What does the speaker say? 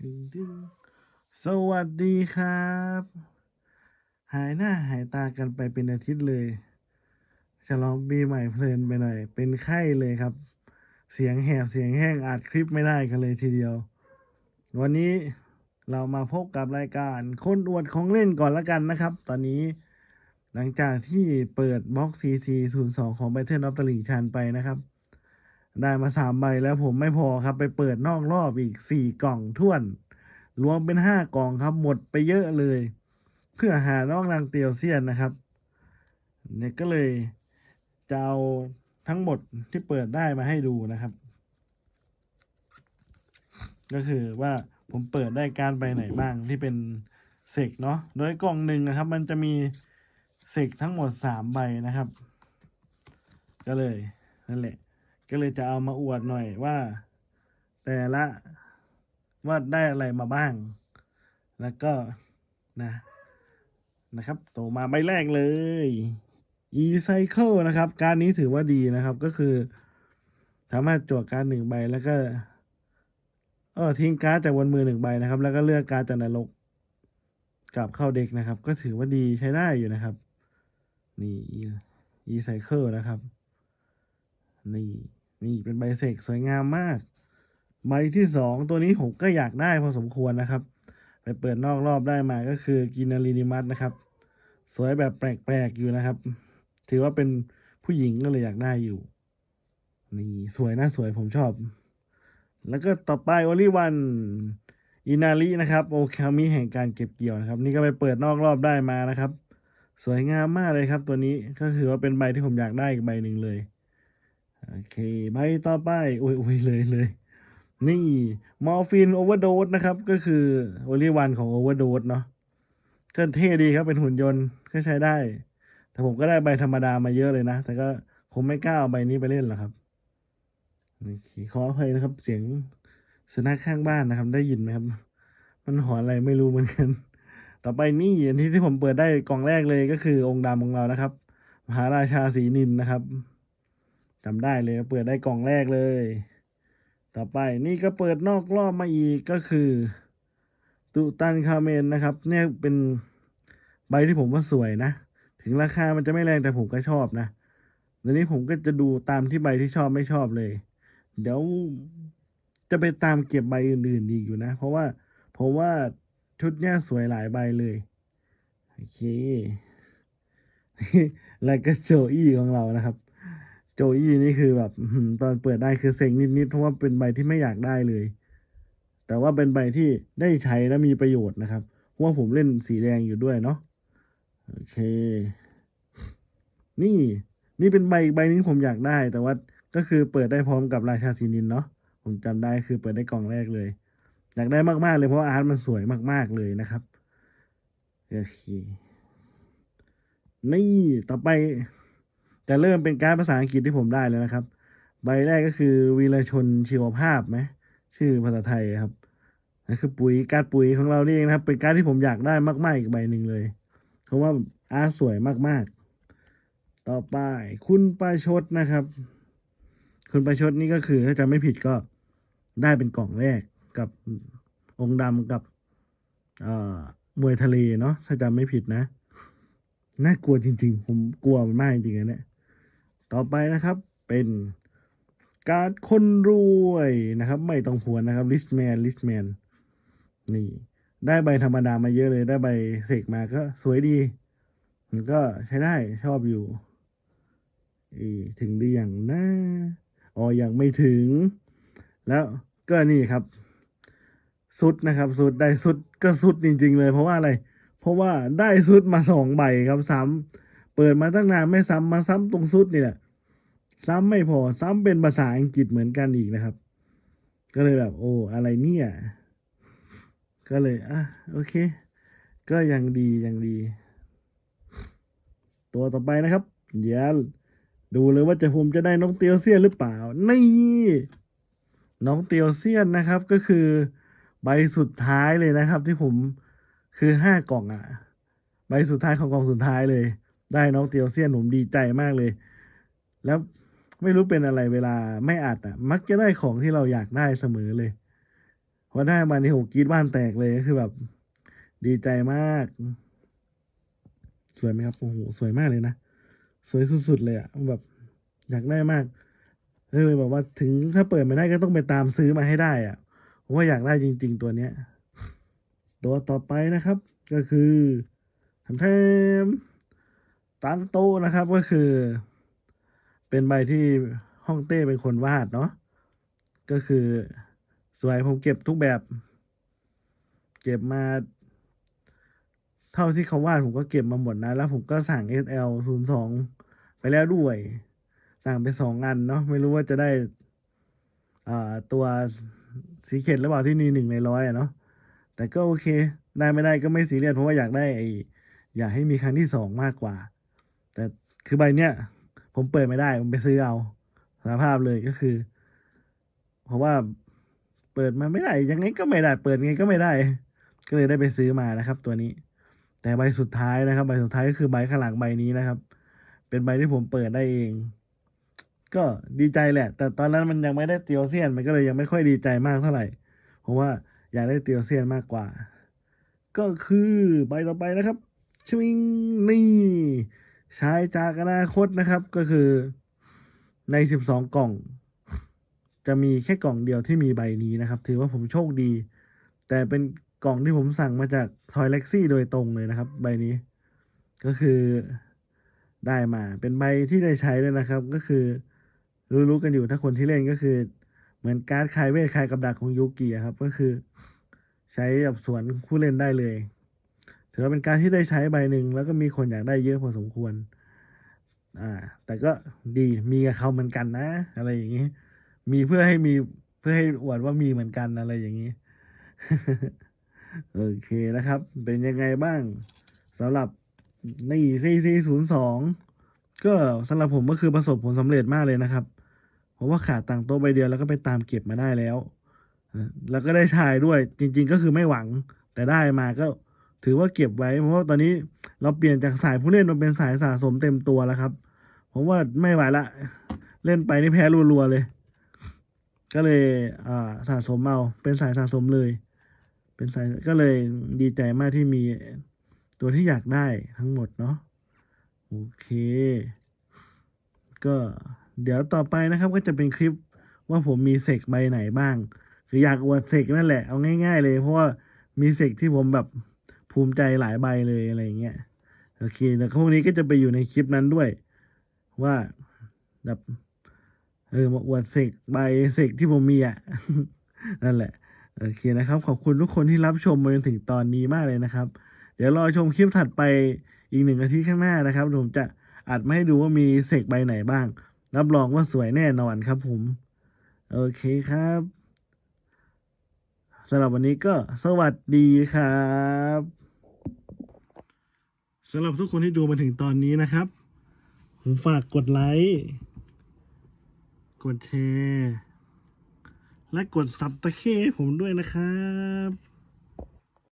สวัสดีครับ หายหน้าหายตากันไปเป็นอาทิตย์เลยฉลองปีใหม่เพลินไปหน่อย เป็นไข้เลยครับ เสียงแหบเสียงแห้งอัดคลิปไม่ได้กันเลยทีเดียว วันนี้เรามาพบกับรายการคนอวดของเล่นก่อนละกันนะครับ ตอนนี้หลังจากที่เปิดบล็อกซีซีศูนย์สองของ Battle of the l i n ชันไปนะครับ ได้มาสามใบแล้วผมไม่พอครับ ไปเปิดนอกรอบอีกสี่กล่องท่วน รวมเป็นห้ากล่องครับ หมดไปเยอะเลย เพื่อหานอกนางเตียวเซียนนะครับ เนี่ยก็เลยจะเอาทั้งหมดที่เปิดได้มาให้ดูนะครับ ก็คือว่าผมเปิดได้การใบไหนบ้างที่เป็นเสกเนาะโดยกล่องหนึ่งนะครับ มันจะมีเสกทั้งหมดสามใบนะครับ ก็เลยนั่นแหละ ก็เลยจะเอามาอวดหน่อยว่า แต่ละว่าได้อะไรมาบ้าง แล้วก็นะนะครับโตมาใบแรกเลย e-cycle นะครับ การนี้ถือว่าดีนะครับก็คือสามารถจวดการหนึ่งใบแล้วก็เออทิ้งการ์ดจากบนมือหนึ่งใบนะครับ แล้วก็เลือกการ์ดจากนรกกลับเข้าเด็กนะครับ ก็ถือว่าดีใช้ได้อยู่นะครับ นี่ e-cycle นะครับ นี่ นี่เป็นใบเสกสวยงามมาก ใบที่สองตัวนี้ผมก็อยากได้พอสมควรนะครับ ไปเปิดนอกรอบได้มาก็คือกินารีนิมัสนะครับ สวยแบบแปลกๆอยู่นะครับ ถือว่าเป็นผู้หญิงก็เลยอยากได้อยู่ นี่สวยนะสวยผมชอบ แล้วก็ต่อไปโอลิวันอินารินะครับ โอคามิแห่งการเก็บเกี่ยวนะครับ นี่ก็ไปเปิดนอกรอบได้มานะครับ สวยงามมากเลยครับ ตัวนี้ก็คือว่าเป็นใบที่ผมอยากได้อีกใบหนึ่งเลย โอเค ใบต่อไปโอ้ยโอ้ยเลยเลยนี่มอร์ฟินโอเวอร์โดสนะครับ ก็คือโอลิวันของโอเวอร์โดสเนาะก็เท่ดีครับเป็นหุ่นยนต์ก็ใช้ได้ แต่ผมก็ได้ใบธรรมดามาเยอะเลยนะ แต่ก็คงไม่กล้าเอาใบนี้ไปเล่นหรอกครับนี่ขออภัยนะครับ เสียงสุนัขข้างบ้านนะครับ ได้ยินไหมครับ มันหอนอะไรไม่รู้เหมือนกัน ต่อไปนี่อันที่ที่ผมเปิดได้กล่องแรกเลยก็คือองค์ดำของเรานะครับ มหาราชาสีนินนะครับ จำได้เลยเปิดได้กล่องแรกเลย ต่อไปนี่ก็เปิดนอกรอบมาอีกก็คือ ตุตันคาเมนนะครับ เนี่ยเป็นใบที่ผมว่าสวยนะ ถึงราคามันจะไม่แรงแต่ผมก็ชอบนะเดี๋ยวนี้ผมก็จะดูตามที่ใบที่ชอบไม่ชอบเลย เดี๋ยวจะไปตามเก็บใบอื่นๆอีกอยู่นะ เพราะว่าผมว่าชุดเนี้ยสวยหลายใบเลยโอเคแล้วก็โจอี้ของเรานะครับ จอี้นี่คือแบบตอนเปิดได้คือเซ็งนิดๆเพราะว่าเป็นใบที่ไม่อยากได้เลย แต่ว่าเป็นใบที่ได้ใช้และมีประโยชน์นะครับเพราะว่าผมเล่นสีแดงอยู่ด้วยเนาะโอเค นี่ นี่เป็นใบใบนึงผมอยากได้ แต่ว่าก็คือเปิดได้พร้อมกับราชาซีนินเนาะผมจำได้คือเปิดได้กล่องแรกเลย อยากได้มากๆเลยเพราะว่าอาร์ตมันสวยมาก ๆเลยนะครับโอเคนี่ต่อไป จะเริ่มเป็นการภาษาอังกฤษที่ผมได้แล้วนะครับ ใบแรกก็คือวีรชนชีวภาพไหมชื่อภาษาไทยครับนั่นคือปุ๋ยการปุ๋ยของเรานี่เองนะครับ เป็นการที่ผมอยากได้มากๆอีกใบหนึ่งเลยเพราะว่าอาร์สวยมากๆ ต่อไปคุณประชดนะครับ คุณประชดนี่ก็คือถ้าจำไม่ผิดก็ได้เป็นกล่องแรกกับองค์ดำกับเอ่อมวยทะเลเนาะถ้าจำไม่ผิดนะ น่ากลัวจริง ๆ ผมกลัวมันมากจริงๆนะเนี่ย ต่อไปนะครับเป็นการดคนรวยนะครับ ไม่ต้องพวนนะครับลิสแมนลิสแมนนี่ ได้ใบธรรมดามาเยอะเลยได้ใบเสกมาก็สวยดี มันก็ใช้ได้ชอบอยู่ถึงหรือยังนะอ๋อยังไม่ถึง แล้วก็นี่ครับ สุดนะครับ สุดได้สุดก็สุดจริง ๆ เลย เพราะว่าอะไร เพราะว่าได้สุดมาสองใบครับซ้ำ เปิดมาตั้งนานไม่ซ้ำมาซ้ำตรงสุดนี่แหละซ้ำไม่พอ ซ้ำเป็นภาษาอังกฤษเหมือนกันอีกนะครับ ก็เลยแบบ โอ้อะไรเนี่ย ก็เลยอะโอเค ก็ยังดียังดี ตัวต่อไปนะครับเดี๋ยวดูเลยว่าจะผมจะได้น้องเตียวเซียนหรือเปล่า นี่ น้องเตียวเซียนนะครับก็คือใบสุดท้ายเลยนะครับ ที่ผมคือห้ากล่องอะใบสุดท้ายของกล่องสุดท้ายเลย ได้น้องเตียวเซียนผมดีใจมากเลย แล้วไม่รู้เป็นอะไรเวลาไม่อัดอะ มักจะได้ของที่เราอยากได้เสมอเลยพอได้มานี่โหกรีดบ้านแตกเลยก็คือแบบ ดีใจมาก สวยไหมครับโอ้โหสวยมากเลยนะสวยสุดๆเลยอะแบบ อยากได้มากเลยแบบว่าถึงถ้าเปิดไม่ได้ก็ต้องไปตามซื้อมาให้ได้อะผมว่าอยากได้จริง ๆ ตัวเนี้ย ตัวต่อไปนะครับ ก็คือทำแทม ตั้งโตนะครับก็คือ เป็นใบที่ฮ่องเต้เป็นคนวาดเนาะก็คือสวยผมเก็บทุกแบบ เก็บมา เท่าที่เขาวาดผมก็เก็บมาหมดนะ แล้วผมก็สั่ง SL 0 2 ไปแล้วด้วย สั่งไปสองอันเนาะไม่รู้ว่าจะได้อ่าตัวสีเข็ดหรือเปล่าที่นี่หนึ่งในร้อยอะเนาะแต่ก็โอเค ได้ไม่ได้ก็ไม่ซีเรียสเพราะว่าอยากได้ไออยากให้มีครั้งที่สองมากกว่า แต่คือใบเนี้ยผมเปิดไม่ได้ผมไปซื้อเอาสารภาพเลยก็คือ เพราะว่าเปิดมาไม่ได้ ยังไงก็ไม่ได้ เปิดไงก็ไม่ได้ ก็เลยได้ไปซื้อมานะครับ ตัวนี้ แต่ใบสุดท้ายนะครับ ใบสุดท้ายก็คือใบข้างหลังใบนี้นะครับ เป็นใบที่ผมเปิดได้เอง ก็ดีใจแหละ แต่ตอนนั้นมันยังไม่ได้เตียวเซียน มันก็เลยยังไม่ค่อยดีใจมากเท่าไหร่ เพราะว่าอยากได้เตียวเซียนมากกว่า ก็คือใบต่อไปนะครับชวิงนี่ ชายจากอนาคตนะครับก็คือในสิบสองกล่อง จะมีแค่กล่องเดียวที่มีใบนี้นะครับ ถือว่าผมโชคดี แต่เป็นกล่องที่ผมสั่งมาจากทอยเล็กซี่โดยตรงเลยนะครับ ใบนี้ ก็คือได้มาเป็นใบที่ได้ใช้ด้วยนะครับ ก็คือรู้ๆกันอยู่ถ้าคนที่เล่นก็คือ เหมือนการ์ดคายเวทคายกับดักของยูกิครับ ก็คือ ใช้กับสวนผู้เล่นได้เลย ถือว่าเป็นการที่ได้ใช้ใบหนึ่งแล้วก็มีคนอยากได้เยอะพอสมควร อ่า แต่ก็ดีมีกับเขาเหมือนกันนะ อะไรอย่างนี้ มีเพื่อให้มีเพื่อให้อวดว่ามีเหมือนกันอะไรอย่างนี้ โอเคนะครับ เป็นยังไงบ้างสำหรับนี่ซีซีศูนย์สองก็สำหรับผมก็คือประสบผลสำเร็จมากเลยนะครับ เพราะว่าขาดตังโต๊ะใบเดียวแล้วก็ไปตามเก็บมาได้แล้ว แล้วก็ได้ชายด้วยจริง ๆ ก็คือไม่หวังแต่ได้มาก็ ถือว่าเก็บไว้ เพราะว่าตอนนี้เราเปลี่ยนจากสายผู้เล่นมาเป็นสายสะสมเต็มตัวแล้วครับ ผมว่าไม่ไหวละ เล่นไปนี่แพ้รัวๆเลย ก็เลยอ่าสะสมเอาเป็นสายสะสมเลย เป็นสายก็เลยดีใจมากที่มีตัวที่อยากได้ทั้งหมดเนาะโอเค ก็เดี๋ยวต่อไปนะครับ ก็จะเป็นคลิปว่าผมมีเสกใบไหนบ้าง คืออยากอวดเสกนั่นแหละเอาง่าย ๆ เลยเพราะว่ามีเสกที่ผมแบบ ภูมิใจหลายใบเลยอะไรอย่างเงี้ยโอเคแล้วพวกนี้ก็จะไปอยู่ในคลิปนั้นด้วย ว่าแบบเออมาอวดเสกใบเสกที่ผมมีอะนั่นแหละโอเคนะครับ ขอบคุณทุกคนที่รับชมมาจนถึงตอนนี้มากเลยนะครับ เดี๋ยวรอชมคลิปถัดไปอีกหนึ่งอาทิตย์ข้างหน้านะครับผมจะอัดมาให้ดูว่ามีเสกใบไหนบ้าง รับรองว่าสวยแน่นอนครับผม โอเคครับสำหรับวันนี้ก็สวัสดีครับ สำหรับทุกคนที่ดูมาถึงตอนนี้นะครับ ผมฝากกดไลค์ กดแชร์ และกดซับตะเคให้ผมด้วยนะครับ